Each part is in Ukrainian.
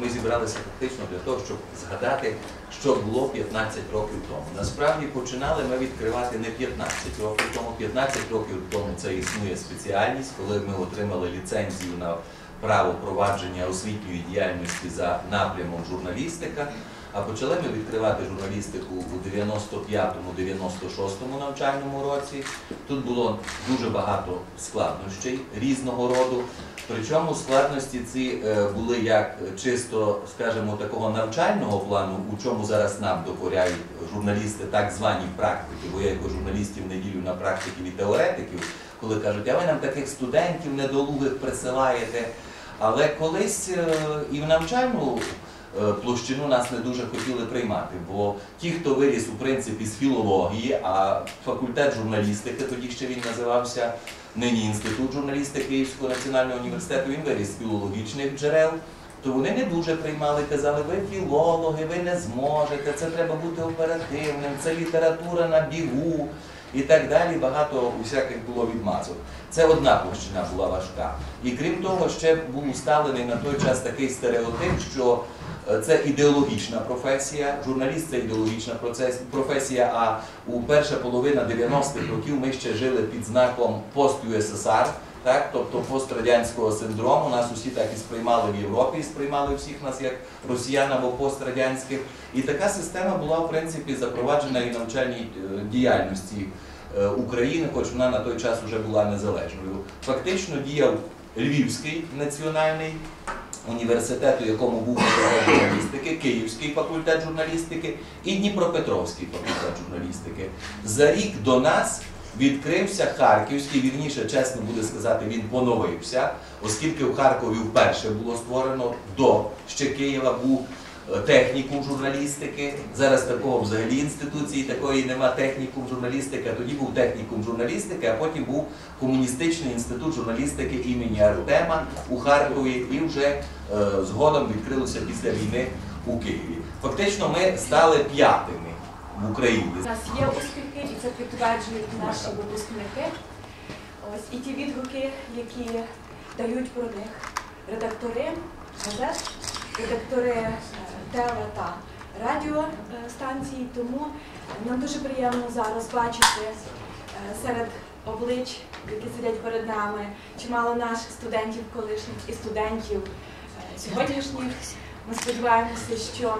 ми зібралися фактично для того, щоб згадати, що було 15 років тому. Насправді починали ми відкривати не 15 років тому. 15 років тому це існує спеціальність, коли ми отримали ліцензію на право провадження освітньої діяльності за напрямом журналістика. А почали ми відкривати журналістику у 95-96 навчальному році. Тут було дуже багато складнощів різного роду. Причому складності ці е, були як чисто, скажімо, такого навчального плану, у чому зараз нам докоряють журналісти, так звані практики, бо я як журналістів не ділю на практиків і теоретиків, коли кажуть, а ви нам таких студентів недолугих присилаєте. Але колись е, і в навчальну е, площину нас не дуже хотіли приймати, бо ті, хто виріс у принципі з філології, а факультет журналістики, тоді ще він називався нині Інститут журналістики Київського національного університету, він виріс з філологічних джерел. То вони не дуже приймали, казали, ви філологи, ви не зможете, це треба бути оперативним, це література на бігу і так далі. Багато усяких було відмазок. Це одна площина була важка. І крім того, ще був усталений на той час такий стереотип, що е, це ідеологічна професія, журналіст це ідеологічна професія, а у перша половина 90-х років ми ще жили під знаком пост-ЮССР, так, тобто пострадянського синдрому. Нас усі так і сприймали в Європі, і сприймали всіх нас як росіян або пострадянських. І така система була, в принципі, запроваджена і навчальній е, діяльності е, України, хоч вона на той час вже була незалежною. Фактично діяв Львівський національний університет, у якому був факультет журналістики, Київський факультет журналістики і Дніпропетровський факультет журналістики. За рік до нас відкрився Харківський, вірніше, чесно буде сказати, він поновився, оскільки в Харкові вперше було створено до ще Києва був технікум журналістики. Зараз такого взагалі інституції такої нема технікум журналістики, тоді був технікум журналістики, а потім був комуністичний інститут журналістики імені Артема у Харкові і вже е, згодом відкрилося після війни у Києві. Фактично ми стали п'ятими в Україні. У нас є успіхи, і це підтверджують наші випускники. Ось і ті відгуки, які дають про них редактори газет, редактори е, теле та радіостанцій. Тому нам дуже приємно зараз бачити е, серед облич, які сидять перед нами, чимало наших студентів колишніх і студентів е, сьогоднішніх. Ми сподіваємося, що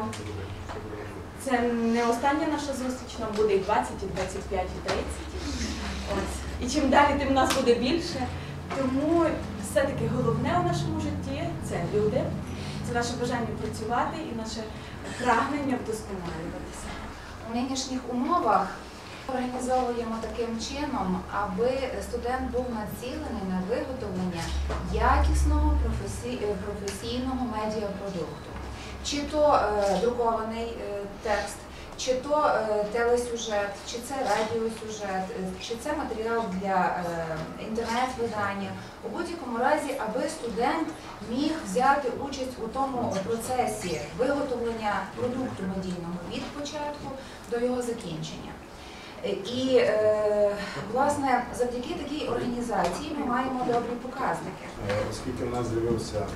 це не остання наша зустріч, нам буде і 20, і 25, і 30. Ось. І чим далі, тим нас буде більше. Тому все-таки головне у нашому житті це люди, це наше бажання працювати і наше прагнення вдосконалюватися. У нинішніх умовах організовуємо таким чином, аби студент був націлений на виготовлення якісного е, професійного медіапродукту. Чи то е, друкований е, текст, чи то е, телесюжет, чи це радіосюжет, е, чи це матеріал для е, інтернет-видання. У будь-якому разі, аби студент міг взяти участь у тому процесі виготовлення продукту медійного від початку до його закінчення. І власне завдяки такій організації ми маємо добрі показники. Оскільки в нас з'явився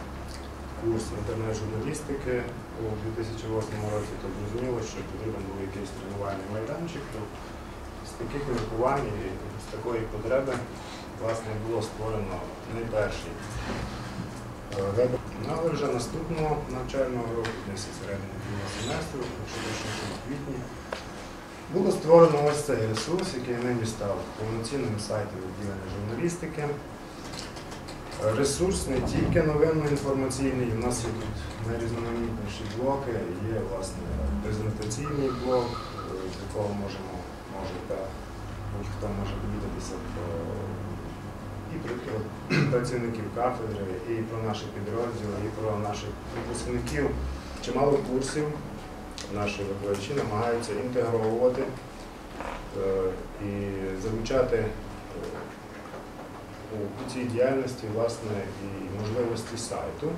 курс інтернет-журналістики у 2008 році, то зрозуміло, що потрібен був якийсь тренувальний майданчик. То з таких міркувань і з такої потреби власне було створено найперший е, веб. Ну, Але вже наступного навчального року, десь середини другого семестру, точніше в квітні, було створено ось цей ресурс, який нині став повноцінним сайтом відділення журналістики. Ресурс не тільки новинно-інформаційний, у нас є тут найрізноманітніші блоки, є власне презентаційний блок, е, з якого можемо, можете, будь-хто може довідатися про і про працівників кафедри, і про наші підрозділи, і про наших випускників. Чимало курсів. Наші викладачі намагаються інтегровувати е, і залучати е, у цій діяльності власне і можливості сайту.